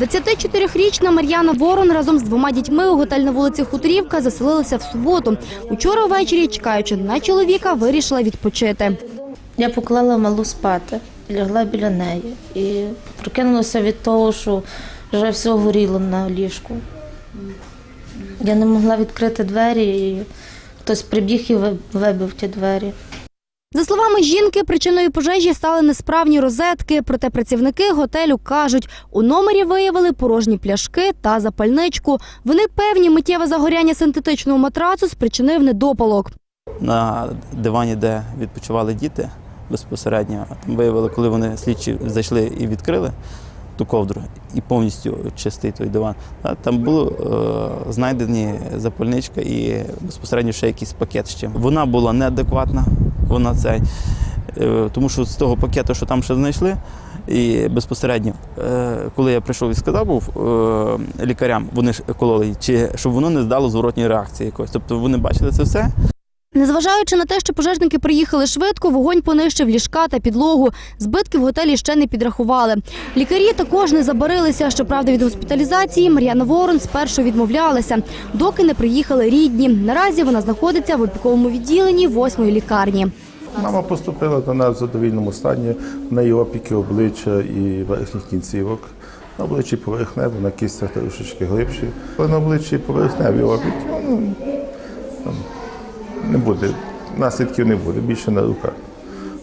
24-річна Мар'яна Ворон разом з двома дітьми у готель на вулиці Хуторівка заселилася в суботу. Учора ввечері, чекаючи на чоловіка, вирішила відпочити. Я поклала малу спати, лягла біля неї і прокинулася від того, що вже все горіло на ліжку. Я не могла відкрити двері, і хтось прибіг і вибив ті двері. За словами жінки, причиною пожежі стали несправні розетки. Проте працівники готелю кажуть, у номері виявили порожні пляшки та запальничку. Вони певні, миттєве загоряння синтетичного матрацу спричинив недопалок. на дивані, де відпочивали діти безпосередньо. Там виявили, коли вони слідчі зайшли і відкрили ту ковдру і повністю чистий той диван. Там було е, знайдені запальничка і безпосередньо ще якийсь пакет з чим. Вона була неадекватна, вона цей. е, Тому що з того пакету, що там ще знайшли, і безпосередньо, е, коли я прийшов і сказав був е, лікарям, вони ж кололи, чи щоб воно не здало зворотньої реакції якоїсь. Тобто вони бачили це все, Незважаючи на те, що пожежники приїхали швидко, вогонь понищив ліжка та підлогу. Збитки в готелі ще не підрахували. Лікарі також не забарилися. Щоправда, від госпіталізації Мар'яна Ворон спершу відмовлялася, доки не приїхали рідні. Наразі вона знаходиться в опіковому відділенні восьмої лікарні. Мама поступила до нас в задовільному стані, в неї опіки обличчя і верхніх кінцівок. На обличчі поверхнево, на кістях трошечки глибші. Але на обличчі поверхневі опіки. Ну, буде, наслідків не буде, більше на.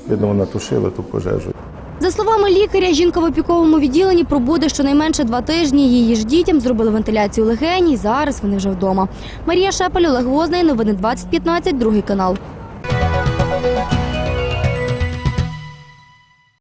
Видно, вона тушила ту пожежу. За словами лікаря, жінка в опіковому відділенні пробуде щонайменше два тижні. Її ж дітям зробили вентиляцію легені. Зараз вони вже вдома. Марія Шепель, Олег Возний. Новини 2015, другий канал.